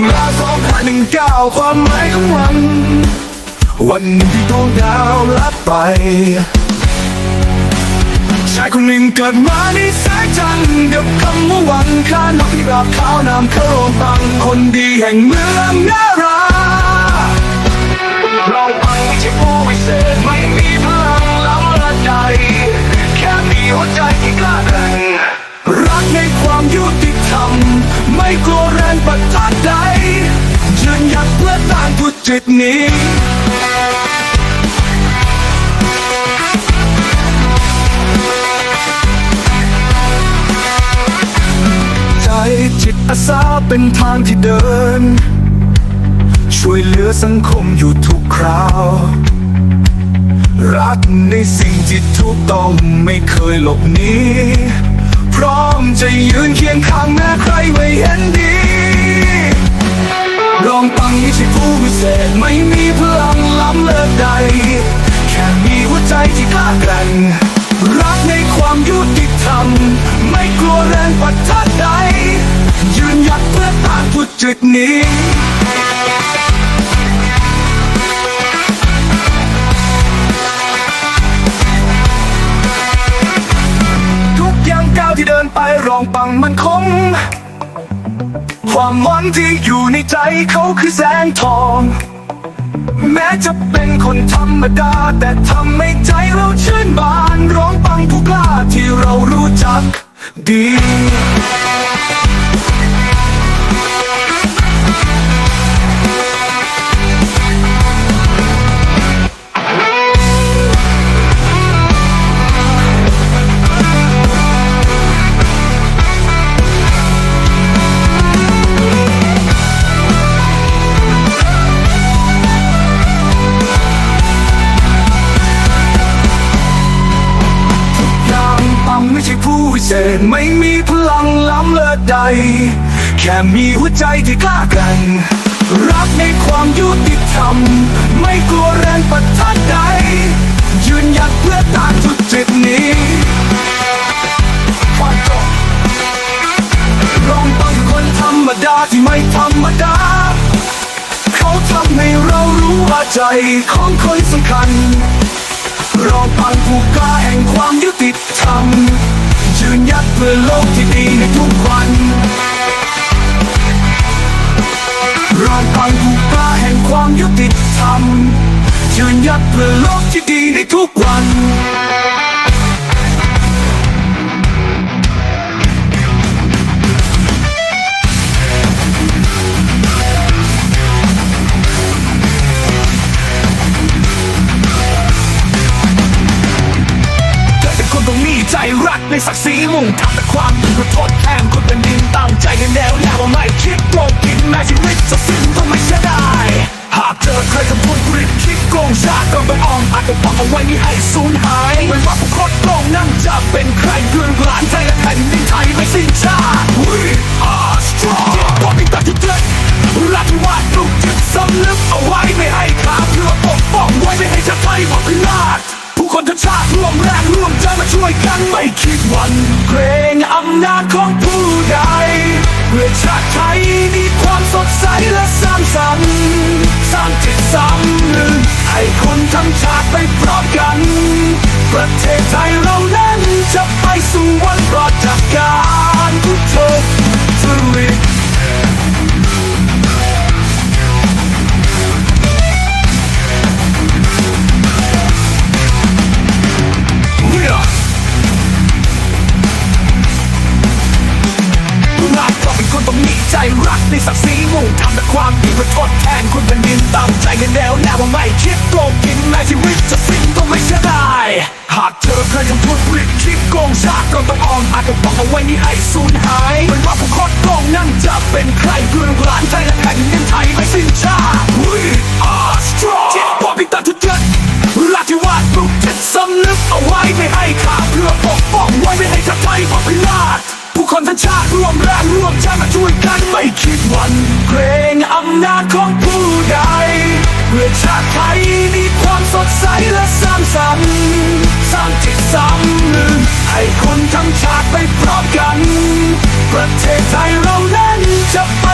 ตุลาสองพันหนึ่งเก้าความหมายของวัน วันที่ดวงดาวลับไป ชายคนหนึ่งเกิดมาในแสงจันทร์กับคำว่าวังข้านกพิราบขาวนำเข้าโรงฟังคนดีแห่งเมืองนาราเราฟังไม่ใช่ผู้วิเศษ จิตนี้ใจจิตอาสาเป็นทางที่เดิน ช่วยเหลือสังคมอยู่ทุกคราว รักในสิ่งที่ถูกต้องไม่เคยหลบหนีพร้อมจะยืนเคียงข้างแม้ใครไม่ เศษไม่มีพลังล้ำเลิศใด แค่มีหัวใจที่กล้าแกร่งรักในความยุติธรรม ไม่กลัวแรงปัดทัดใด ยืนหยัดเพื่อตานทุจริตนี้ ความหวังที่อยู่ในใจเขาคือแสงทอง แม้จะเป็นคนธรรมดา แต่ทำให้ใจเราชื่นบาน ร้องปังผู้กล้าที่เรารู้จักดี เศษไม่มีพลังล้ำเลิศใด แค่มีหัวใจที่กล้ากร่งรักในความยุติธรรม ไม่กลัวแรงปัดทัดใด ยืนหยัดเพื่อต้านทุจริตนี้ความจบรองปังคนธรรมดาที่ไม่ธรรมดา เขาทำให้เรารู้ว่าใจของคนสำคัญรองพันผู้กล้าแห่งความยุติธรรม ยืนยัดเพื่อโลกที่ดีในทุกวันรองพังผู้กล้าแห่งความยุติธรรมยืนยัดเพื่อโลกที่ดีในทุกวัน รักในศักดิ์ศรีมุ่งทำแต่ความดีเพื่อทดแทนคนเป็นดินตั้งใจในแนวแนวว่าไม่คิดโกงกินแม้ชีวิตจะสิ้นต้องไม่เสียดายหากเจอใครทำทุนกริดคิดโกงชาติก็ไปอ้อมอาจจะปักเอาไว้ไม่ให้สูญหายไม่ว่าผู้คดโกงนั่นจะเป็นใครเพื่อนหลานไทยและแผ่นดินไทยไม่สิ้นชาติ We are strong ความเป็นตัดจุดเด็ดรักที่วาดลูกจิตสำนึกเอาไว้ไม่ให้ขาดเพื่อปกป้องไว้ไม่ให้ชาติไทยมาพินาศผู้คนทั้งชาติร่วมแรง ช่วยกันไม่คิดวันเกรงอำนาจของผู้ใดเพื่อชาติไทยมีความสดใสและสร้างสรรค์สร้างจิตสำนึกให้คนทั้งชาติไปพร้อมกัน ประเทศไทยเรานั้นจะไปสู่วันปลอดจากการ ใจรักในศักดิ์ศรีมุ่งทำแต่ความดีเพื่อทดแทนคนเป็นดินตั้งใจในแนวแนวว่าไม่คิดโกงกินแม้ชีวิตจะสิ้นต้องไม่เสียดายหากเธอเคยทำทุจริตคิดโกงชาติก็ต้องอ้อมอาจจะบอกเอาไว้นี่ให้สูญหายไม่ว่าผู้คดโกงนั่นจะเป็นใครเพื่อนหลานไทยและแผ่นดินไทยไม่สิ้นชาติ We are strong เจ็บปวดพิการทุจริตรักที่วาดรูปจิตสำนึกเอาไว้ไม่ให้ขาดเพื่อปกป้องไว้ไม่ให้ชาติไทย ชาติร่วมแรงร่วมใจมาช่วยกันไม่คิดวันเกรงอำนาจของผู้ใดเพื่อชาติไทยมีความสดใสและสร้างสรรค์สร้างจิตสำนึกให้คนทั้งชาติไปพร้อมกัน ประเทศไทยเรานั้นจะไป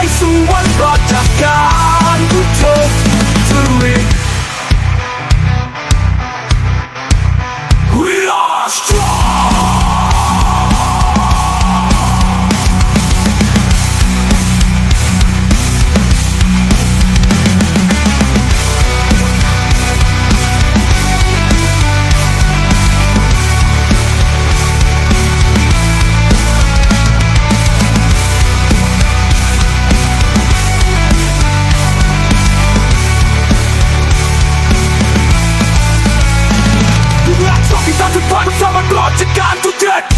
blood, you can't forget.